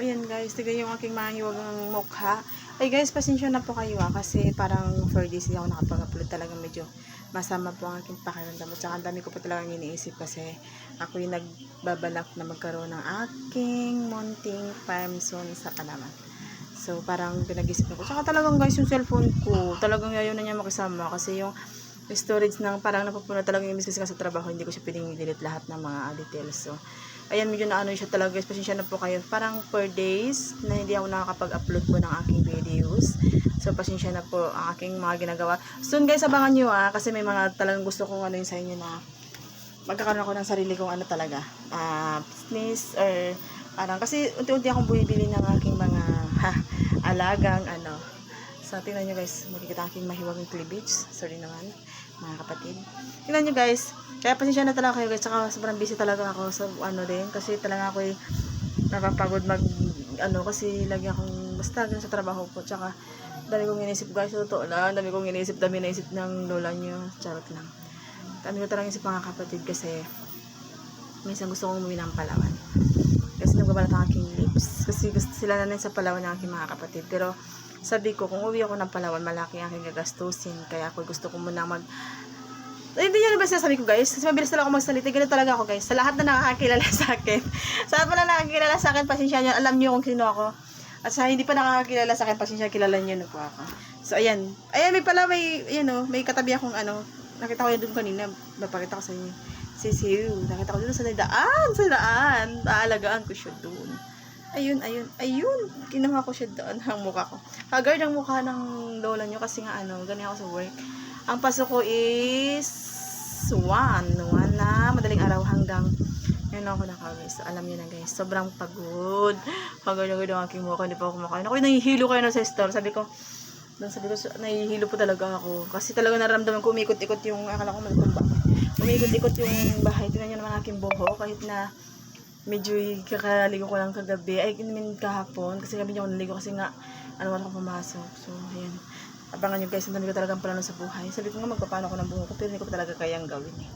ayan guys, tignan yung aking mga hiwagang mukha. Ay guys, pasensya na po kayo ah, kasi parang for this hindi ako nakapag-upload talaga medyo masama po ang aking pakiramdam. At saka ang dami ko pa talagang iniisip kasi ako yung nagbabalak na magkaroon ng aking munting farm zone sa Palawan. So parang pinag-isip ko. Saka talagang guys yung cellphone ko, talagang ayaw na niya makisama kasi yung storage ng parang napupuno talaga yung kasi sa trabaho, hindi ko siya pwedeng i-delete lahat ng mga details. So, ayan, medyo na ano siya talaga guys, pasensya na po kayo. Parang per days na hindi ako nakakapag-upload po ng aking videos. So, pasensya na po ang aking mga ginagawa. Soon guys, abangan nyo ah, kasi may mga talagang gusto kong ano yun sa inyo na magkakaroon ako ng sarili kong ano talaga, ah, business or parang, kasi unti-unti akong bumibili ng aking mga ha, alagang ano. So, tingnan nyo guys, makikita aking mahiwagang cleavage. Sorry naman, mga kapatid. Tingnan nyo guys, kaya pasensya na talaga kayo guys, saka sobrang busy talaga ako sa ano din, kasi talaga ako napapagod mag, ano, kasi lagi akong basta sa trabaho ko, tsaka dami kong inisip guys, totoo lang, dami kong inisip, dami na isip ng lola nyo, charot lang. Dami ko talagang isip mga kapatid kasi minsan gusto kong umuwi ng Palawan. Kasi nagbabalat ang aking lips. Kasi gusto sila na sa Palawan ng aking mga kapatid. Pero sabi ko, kung uwi ako ng Palawan, malaki ang aking gagastusin. Kaya ako gusto ko muna mag... Ay, hindi nyo na ba sinasabi ko guys? Kasi mabilis talaga ako magsalita. Ganun talaga ako guys. Sa lahat na nakakakilala sa akin. sa lahat na nakakilala sa akin, pasensya nyo. Alam nyo kung sino ako. At sa hindi pa nakakakilala sa akin, pasensya kilala nyo na po ako. So, ayan. Ayan, may pala, may, ayan o, may katabi akong ano. Nakita ko yun doon kanina. Napakita ko sa inyo. Sisiu. Nakita ko doon sa daan. Sa daan. Aalagaan ko siya doon. Ayun, ayun, ayun. Kinuha ko siya doon ang mukha ko. Haggard ang mukha ng lola nyo kasi nga ano, ganyan ako sa work. Ang pasok ko is 1. 1 na madaling araw hanggang yun ako nakawis. So, alam niyo na guys, sobrang pagod. Haggard-haggard ang aking mukha. Hindi pa ako kumakain. Ako nahihilo kayo na sa store. Sabi ko, doon sabi ko, nahihilo po talaga ako. Kasi talaga naramdaman ko, umikot-ikot yung, akala ko malitumba. Umikot-ikot yung bahay. Tingnan nyo naman aking buho. Kahit na medyo kakaligo ko lang kagabi. Ay, I mean, kahapon. Kasi gabi niya ako naligo kasi nga, ano wala ako pumasok. So, ayan. Abangan nyo guys, ang dami ko talagang plano sa buhay. Sabi ko nga magpapano ko ng buho ko, pero hindi ko talaga kayang gawin eh.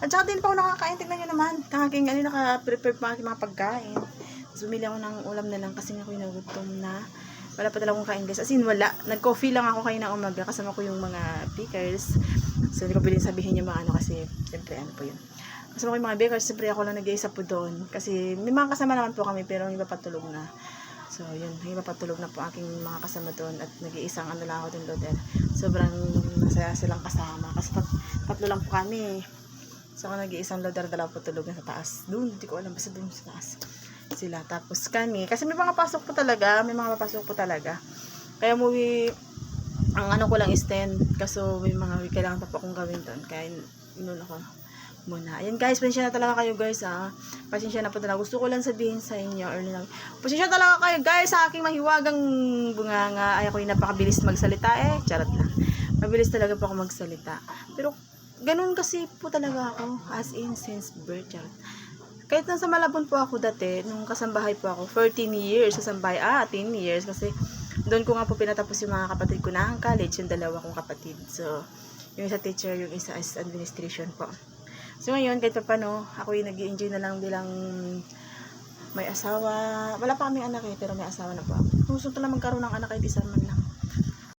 At saka din pa ako nakakain, tignan nyo naman. Kakaking ano, naka-prepare pa mga pagkain. Tapos bumili ako ng ulam na lang kasi nga ako nagutom na. Wala pa talaga akong kain guys. As in, wala. Nag-coffee lang ako kayo ng umaga. Kasama ko yung mga bakers. So, hindi ko pwedeng sabihin yung mga ano kasi, siyempre, ano po yun. Kasama ko yung mga bakers. Siyempre, ako lang nag-iisa po doon. Kasi, may mga kasama naman po kami, pero yung iba patulog na. So, yun. Yung iba patulog na po aking mga kasama doon. At nag-iisang ano lang ako doon doon. Sobrang masaya silang kasama. Kasi tat tatlo lang po kami. So, ako nag-iisang loader, dalawa po tulog na sa taas. Doon, hindi ko alam, basta doon sa taas sila. Tapos kami, kasi may mga pasok po talaga, may mga papasok po talaga. Kaya umuwi, ang ano ko lang is 10, kaso may mga kailangan pa po akong gawin doon. Kaya inuna ko muna. Ayan guys, pasensya na talaga kayo guys ha. Pasensya na po talaga. Gusto ko lang sabihin sa inyo, early lang. Pasensya talaga kayo guys sa aking mahiwagang bunganga. Ay ako yung napakabilis magsalita eh. Charot lang. Mabilis talaga po ako magsalita. Pero ganun kasi po talaga ako as in since birth. Charot. Kahit nasa Malabon po ako dati, nung kasambahay po ako, 14 years sa Sambay, ah, 10 years, kasi doon ko nga po pinatapos yung mga kapatid ko na ang college, yung dalawa kong kapatid. So, yung isa teacher, yung isa is administration po. So, ngayon, kahit pa paano, ako yung nag enjoy na lang bilang may asawa. Wala pa kaming anak eh, pero may asawa na po ako. Gusto ko lang magkaroon ng anak kahit isa man lang.